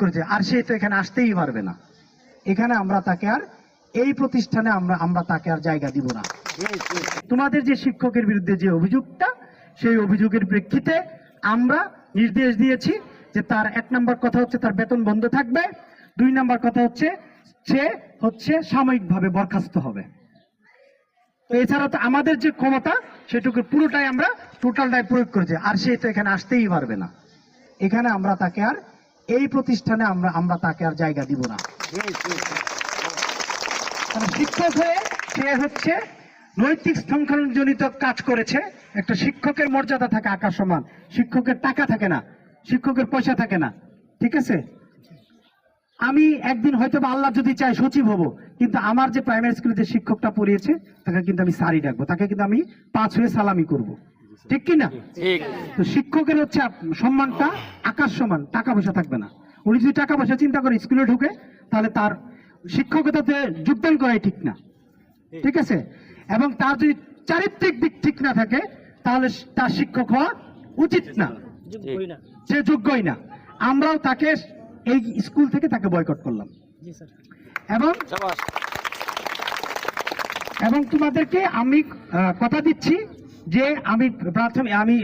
করেছে। আর সে তো এখানে আসতেই পারবে না। এখানে আমরা তাকে আর, এই প্রতিষ্ঠানে আমরা আমরা তাকে আর জায়গা দিব না। তোমাদের যে শিক্ষকের বিরুদ্ধে যে অভিযোগটা, সেই অভিযোগের প্রেক্ষিতে আমরা নির্দেশ দিয়েছি যে তার এক নম্বর কথা হচ্ছে তার বেতন বন্ধ থাকবে। দুই নম্বর কথা হচ্ছে সে হচ্ছে সাময়িকভাবে বরখাস্ত হবে। তো এছাড়া তো আমাদের যে ক্ষমতা, সেটুকু পুরোটাই আমরা টোটালটাই প্রয়োগ করেছি। আর সে তো এখানে আসতেই পারবে না। এখানে আমরা তাকে আর এই প্রতিষ্ঠানে আমরা আমরা তাকে আর জায়গা দিব না। শিক্ষক হয়ে সে হচ্ছে নৈতিক সংখ্যালজনিত কাজ করেছে। একটা শিক্ষকের মর্যাদা থাকে আকাশ সমান। শিক্ষকের টাকা থাকে না। শিক্ষকের পয়সা থাকে না। ঠিক আছে? আমি একদিন হয়তো বা আল্লাহ যদি চাই সচিব হব কিন্তু আমার যে প্রাইমারি স্কুলে যে শিক্ষকটা পড়িয়েছে তাকে কিন্তু আমি সারি ডাকবো। তাকে কিন্তু আমি পাঁচ হয়ে সালামি করব। ঠিক কি না ঠিক। তো শিক্ষকের হচ্ছে সম্মানটা আকাশ সমান টাকা পয়সা থাকবে না। উনি যদি টাকা পয়সা চিন্তা করে স্কুলে ঢুকে তাহলে তার শিক্ষকতাতে যোগদান করাই ঠিক না। ঠিক। আছে? এবং তার যদি চারিত্রিক দিক ঠিক না থাকে তাহলে তার শিক্ষক হওয়া উচিত না। সে যোগ্যই না। আমরাও তাকে এই স্কুল থেকে তাকে বয়কট করলাম। এবং এবং তোমাদেরকে আমি কথা দিচ্ছি যে আমি প্রাথমিক, আমি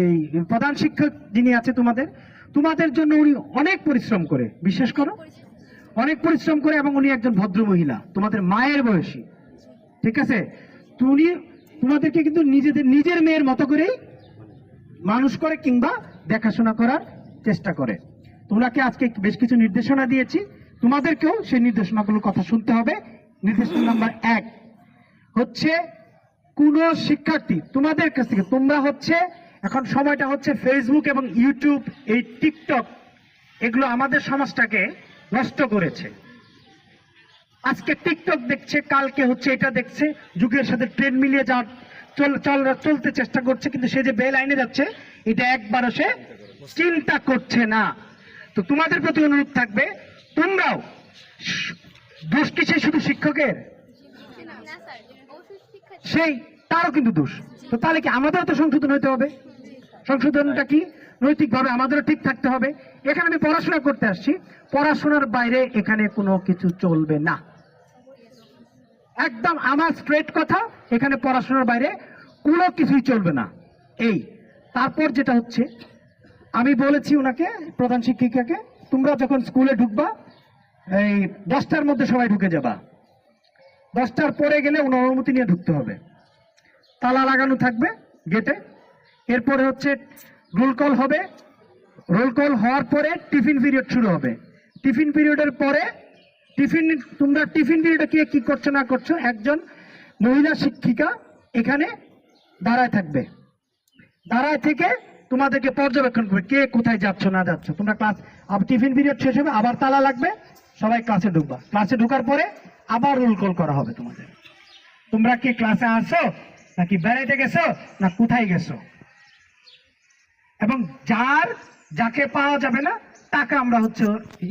এই প্রধান শিক্ষক যিনি আছে তোমাদের তোমাদের জন্য উনি অনেক পরিশ্রম করে, বিশ্বাস করো? অনেক পরিশ্রম করে এবং উনি একজন ভদ্র মহিলা তোমাদের মায়ের বয়সী, ঠিক আছে? তো উনি তোমাদেরকে কিন্তু নিজেদের, নিজের মেয়ের মতো করেই মানুষ করে কিংবা দেখাশোনা করার চেষ্টা করে। তোমরাকে আজকে বেশ কিছু নির্দেশনা দিয়েছি, তোমাদেরকেও সেই নির্দেশনাগুলোর কথা শুনতে হবে। নির্দেশনা নাম্বার এক হচ্ছে কোন শিক্ষার্থী তোমাদের কাছ থেকে, তোমরা হচ্ছে, এখন সময়টা হচ্ছে ফেসবুক এবং ইউটিউব এই টিকটক এগুলো আমাদের সমাজটাকে নষ্ট করেছে। আজকে টিকটক দেখছে, কালকে হচ্ছে এটা দেখছে, যুগের সাথে ট্রেন মিলিয়ে যাওয়ার চল চল, চলতে চেষ্টা করছে, কিন্তু সে যে বেল আইনে যাচ্ছে, এটা একবারও সে চিন্তা করছে না। তো তোমাদের প্রতি অনুরোধ থাকবে, তোমরাও, দোষ কি সেই শুধু শিক্ষকের না স্যার অবশ্যই শিক্ষার্থী সেই, তারও কিন্তু দোষ। তো তাহলে কি আমাদেরও তো সংশোধন হতে হবে? সংশোধনটা কি? নৈতিকভাবে আমাদেরও ঠিক থাকতে হবে। এখানে আমি পড়াশোনা করতে আসছি। পড়াশোনার বাইরে এখানে কোনো কিছু চলবে না। একদম আমার স্ট্রেট কথা, এখানে পড়াশোনার বাইরে কোনো কিছুই চলবে না। এই, তারপর যেটা হচ্ছে, আমি বলেছি ওনাকে, প্রধান শিক্ষিকাকে, তোমরা যখন স্কুলে ঢুকবা, এই দশটার মধ্যে সবাই ঢুকে যাবা। দশটার পরে গেলে ওনার অনুমতি নিয়ে ঢুকতে হবে। তালা লাগানো থাকবে গেটে। এরপরে হচ্ছে রোল কল হবে। রোল কল হওয়ার পরে টিফিন পিরিয়ড শুরু হবে। টিফিন পিরিয়ডের পরে টিফিন, তোমরা টিফিন পিরিয়ডে কে কি করছ না করছ, একজন মহিলা শিক্ষিকা এখানে দাঁড়ায় থাকবে। দাঁড়ায় থেকে তোমাদেরকে পর্যবেক্ষণ করবে কে কোথায় যাচ্ছ, না যাচ্ছ। তোমরা ক্লাস টিফিন পিরিয়ড শেষ হবে, আবার তালা লাগবে, সবাই ক্লাসে ঢুকবা। ক্লাসে ঢোকার পরে আবার রোল কল করা হবে তোমাদের। তোমরা কি ক্লাসে আসছো নাকি বেড়াইতে গেছো না কোথায় গেছো? এবং যার যাকে পাওয়া যাবে না তাকে আমরা হচ্ছে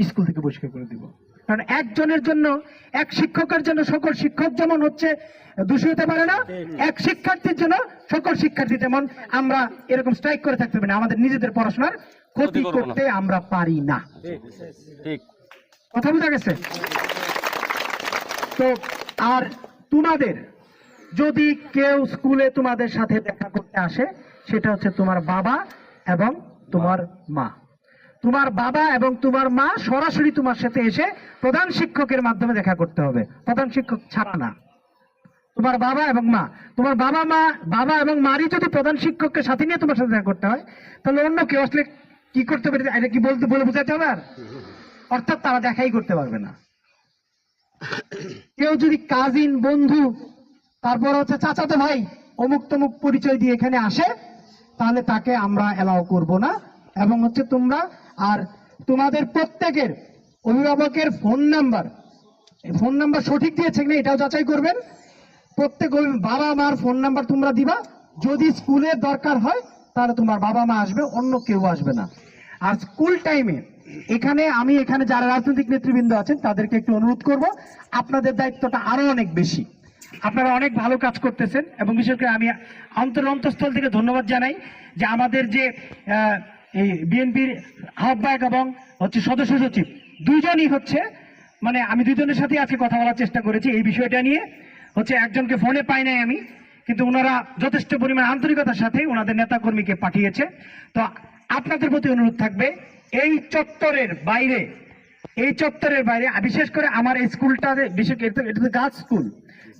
স্কুল থেকে বহিষ্কার করে দিব। কারণ একজনের জন্য এক শিক্ষকের জন্য সকল শিক্ষক যেমন হচ্ছে দোষী হতে পারে না এক শিক্ষার্থীর জন্য সকল শিক্ষার্থী যেমন আমরা এরকম স্ট্রাইক করে থাকতে পারি না। আমাদের নিজেদের পড়াশোনার ক্ষতি। করতে আমরা পারি না। কথা বোঝা গেছে? তো আর তোমাদের, যদি কেউ স্কুলে তোমাদের সাথে দেখা করতে আসে, সেটা হচ্ছে তোমার বাবা এবং তোমার মা। তোমার বাবা এবং তোমার মা সরাসরি তোমার সাথে এসে প্রধান শিক্ষকের মাধ্যমে দেখা করতে হবে। প্রধান শিক্ষক ছাড়া না। তোমার বাবা এবং মা। তোমার বাবা, মা, বাবা এবং মারই যদি প্রধান শিক্ষককে সাথে নিয়ে তোমার সাথে দেখা করতে হয়, তাহলে অন্য কেউ আসলে কি করতে পারে, এটা কি বলতে বলে বোঝাতে হবে আর? অর্থাৎ তারা দেখাই করতে পারবে না। কেউ যদি কাজিন, বন্ধু, তারপর হচ্ছে চাচাতো ভাই অমুক তমুক পরিচয় দিয়ে এখানে আসে, তাহলে তাকে আমরা এলাও করব না। এবং হচ্ছে তোমরা, আর তোমাদের প্রত্যেকের অভিভাবকের ফোন নাম্বার ফোন নাম্বার সঠিক দিয়েছে কিনা এটাও যাচাই করবেন। প্রত্যেক বাবা মার ফোন নাম্বার তোমরা দিবা। যদি স্কুলের দরকার হয়, তাহলে তোমার বাবা মা আসবে, অন্য কেউ আসবে না। আর স্কুল টাইমে এখানে আমি, এখানে যারা রাজনৈতিক নেতৃবৃন্দ আছেন, তাদেরকে একটু অনুরোধ করব। আপনাদের দায়িত্বটা আরও অনেক বেশি। আপনারা অনেক ভালো কাজ করতেছেন এবং বিশেষ করে আমি অন্তর অন্তঃস্থল থেকে ধন্যবাদ জানাই যে আমাদের যে এই বিএনপির আহ্বায়ক এবং হচ্ছে সদস্য সচিব, দুইজনই হচ্ছে মানে আমি দুজনের সাথে আজকে কথা বলার চেষ্টা করেছি এই বিষয়টা নিয়ে। হচ্ছে একজনকে ফোনে পাই নাই আমি, কিন্তু ওনারা যথেষ্ট পরিমাণ আন্তরিকতার সাথে ওনাদের নেতাকর্মীকে পাঠিয়েছে। তো আপনাদের প্রতি অনুরোধ থাকবে এই চত্বরের বাইরে এই চত্বরের বাইরে বিশেষ করে আমার এই স্কুলটা বিশেষ এটা এটা তো গাছ স্কুল।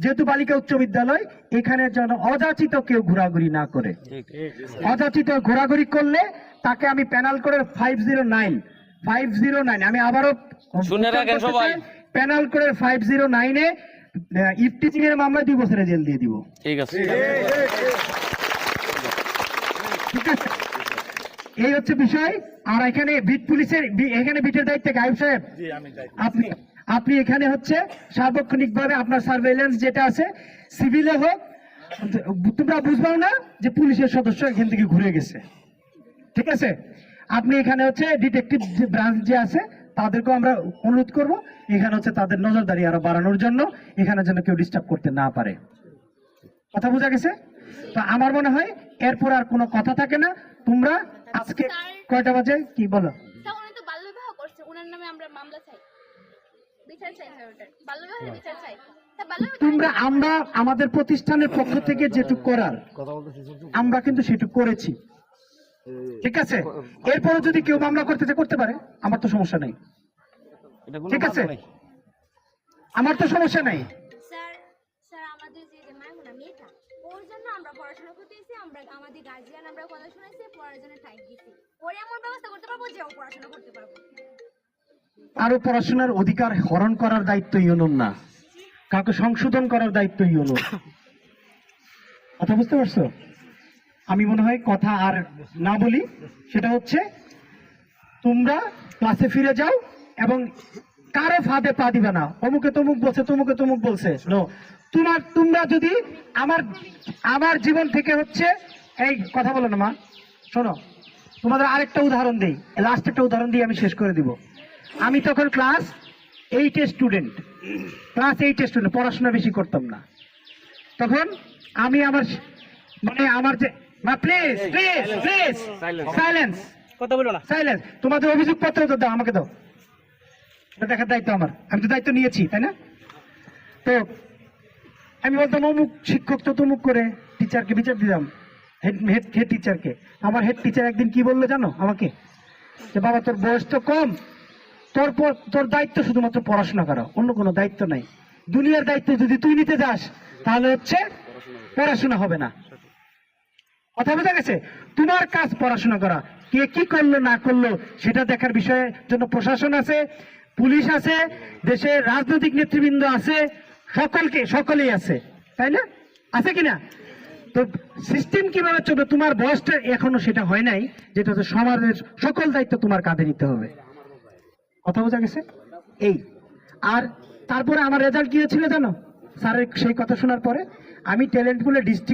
যেহেতু বালিকা উচ্চ বিদ্যালয় এখানে যেন অযাচিত কেউ ঘোরাঘুরি না করে। অযাচিত ঘোরাঘুরি করলে তাকে আমি প্যানাল করে five zero nine five zero nine আমি আবারও। প্যানাল করে ফাইভ জিরো নাইনে ইফটিচিং এর মামলায় দুই বছরের জেল দিয়ে দিব। ঠিক আছে। ঠিক আছে? এই হচ্ছে বিষয়। আর এখানে বিট পুলিশের এখানে বিটের দায়িত্বে গায়ব সাহেব। আপনি আপনি এখানে হচ্ছে সার্বক্ষণিক ভাবে আপনার সার্ভেলেন্স যেটা আছে সিভিলে হোক তোমরা বুঝবাও না যে পুলিশের সদস্য এখান থেকে ঘুরে গেছে। ঠিক আছে? আপনি এখানে হচ্ছে ডিটেকটিভ যে ব্রাঞ্চ যে আছে তাদেরকেও আমরা অনুরোধ করব এখানে হচ্ছে তাদের নজরদারি আরও বাড়ানোর জন্য এখানে যেন কেউ ডিস্টার্ব করতে না পারে। কথা বোঝা গেছে? তো আমার মনে হয় এরপর আর কোনো কথা থাকে না। তোমরা আজকে কয়টা বাজে? কি বলো? উনি তো বাল্য করছে ওনার নামে আমরা মামলা চাই। বিচার চাই ওটার। বাল্য বিবাহের বিচার চাই। তা বাল্য বিবাহ তোমরা আমরা আমাদের প্রতিষ্ঠানের পক্ষ থেকে যেটুকু করার আমরা কিন্তু সেটুকু করেছি। ঠিক আছে? এরপরে যদি কেউ মামলা করতে চায় করতে পারে। আমার তো সমস্যা নেই। ঠিক আছে। আমার তো সমস্যা নেই। পড়াশোনা করতেছি আমরা আমাদের গার্জিয়ান আমরা কথা শুনেছি, পড়ার জন্য টাইম দিছি। ওর এমন ব্যবস্থা করতে পারব যে ও পড়াশোনা করতে পারব? আরও পড়াশোনার অধিকার হরণ করার দায়িত্ব ইউনুর না। কাউকে সংশোধন করার দায়িত্ব ইউনুর কথা বুঝতে পারছ? আমি মনে হয় কথা আর না বলি, সেটা হচ্ছে তোমরা ক্লাসে ফিরে যাও এবং কারও ফাঁদে পা দিবে না? অমুকে তমুক বলছে তমুকে তমুক বলছে। নো তোমার তোমরা যদি আমার আমার জীবন থেকে হচ্ছে এই কথা বলো না মা। শোনো তোমাদের আরেকটা উদাহরণ দিই। লাস্ট একটা উদাহরণ দিয়ে আমি শেষ করে দিব। আমি তখন ক্লাস এইটের স্টুডেন্ট ক্লাস এইটের স্টুডেন্ট পড়াশোনা বেশি করতাম না। তখন আমি আমার মানে আমার যে মা প্লিজ প্লিজ প্লিজ সাইলেন্স কথা বলো না। সাইলেন্স তোমাদের অভিযোগ পত্র তো দাও আমাকে দাও। এটা দেখার দায়িত্ব আমার। আমি তো দায়িত্ব নিয়েছি, তাই না? তো আমি বলতাম, অমুক শিক্ষক তো তমুক করে টিচারকে বিচার দিতাম। হেড হেড টিচারকে আমার হেড টিচার একদিন কি বলল জানো আমাকে? যে, বাবা, তোর বয়স তো কম। তোর তোর দায়িত্ব শুধুমাত্র পড়াশোনা করা। অন্য কোনো দায়িত্ব নাই। দুনিয়ার দায়িত্ব যদি তুই নিতে যাস, তাহলে হচ্ছে পড়াশোনা হবে না। কথা বোঝা গেছে? তোমার কাজ পড়াশোনা করা। কে কি করল, না করল, সেটা দেখার বিষয়ে জন্য প্রশাসন আছে। পুলিশ আছে, দেশের রাজনৈতিক নেতৃবৃন্দ আছে, সকলকে, সকলেই আছে। তাই না? আছে কিনা? তো সিস্টেম কীভাবে চলবে? তোমার বয়সটা এখনও সেটা হয় নাই, যেটা হচ্ছে সমাজের সকল দায়িত্ব তোমার কাঁধে নিতে হবে। কথা বোঝা গেছে? এই। আর তারপরে আমার রেজাল্ট কি হয়েছিল জানো? স্যারের সেই কথা শোনার পরে আমি ট্যালেন্ট বলে ডিস্ট্রিক্ট